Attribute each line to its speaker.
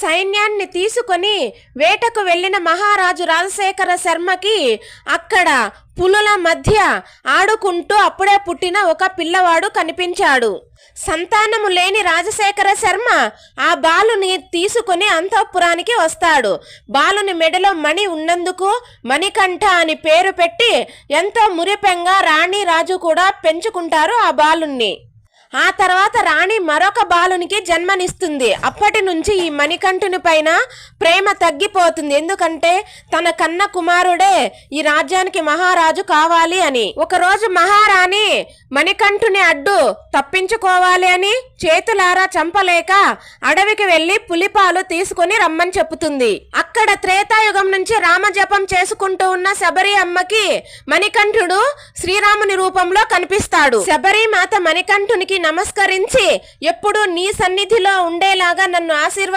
Speaker 1: సైన్యాన్ని తీసుకొని వేటకు వెళ్ళిన మహారాజు రాజశేఖర శర్మకి అక్కడ పులుల మధ్య ఆడుకుంటూ అప్పుడే పుట్టిన ఒక పిల్లవాడు కనిపించాడు. సంతానము లేని రాజశేఖర శర్మ ఆ బాలుని తీసుకుని అంతఃపురానికి వస్తాడు. బాలుని మెడలో మణి ఉన్నందుకు మణికంఠ అని పేరు పెట్టి ఎంతో మురిపెంగా రాణి రాజు కూడా పెంచుకుంటారు ఆ బాలుణ్ణి. ఆ తర్వాత రాణి మరొక బాలునికి జన్మనిస్తుంది. అప్పటి నుంచి ఈ మణికంఠుని పైన ప్రేమ తగ్గిపోతుంది. ఎందుకంటే తన కన్న కుమారుడే ఈ రాజ్యానికి మహారాజు కావాలి అని. ఒకరోజు మహారాణి మణికంఠుని అడ్డు తప్పించుకోవాలి అని చేతులారా చంపలేక అడవికి వెళ్ళి పులిపాలు తీసుకుని రమ్మని చెప్పుతుంది అక్కడ త్రేతాయుగం నుంచి రామజపం చేసుకుంటూ ఉన్న శబరి అమ్మకి మణికంఠుడు శ్రీరాముని రూపంలో కనిపిస్తాడు. శబరి మాత మణికంఠునికి నమస్కరించి ఎప్పుడు నీ సన్నిధిలో ఉండేలాగా నన్ను ఆశీర్వ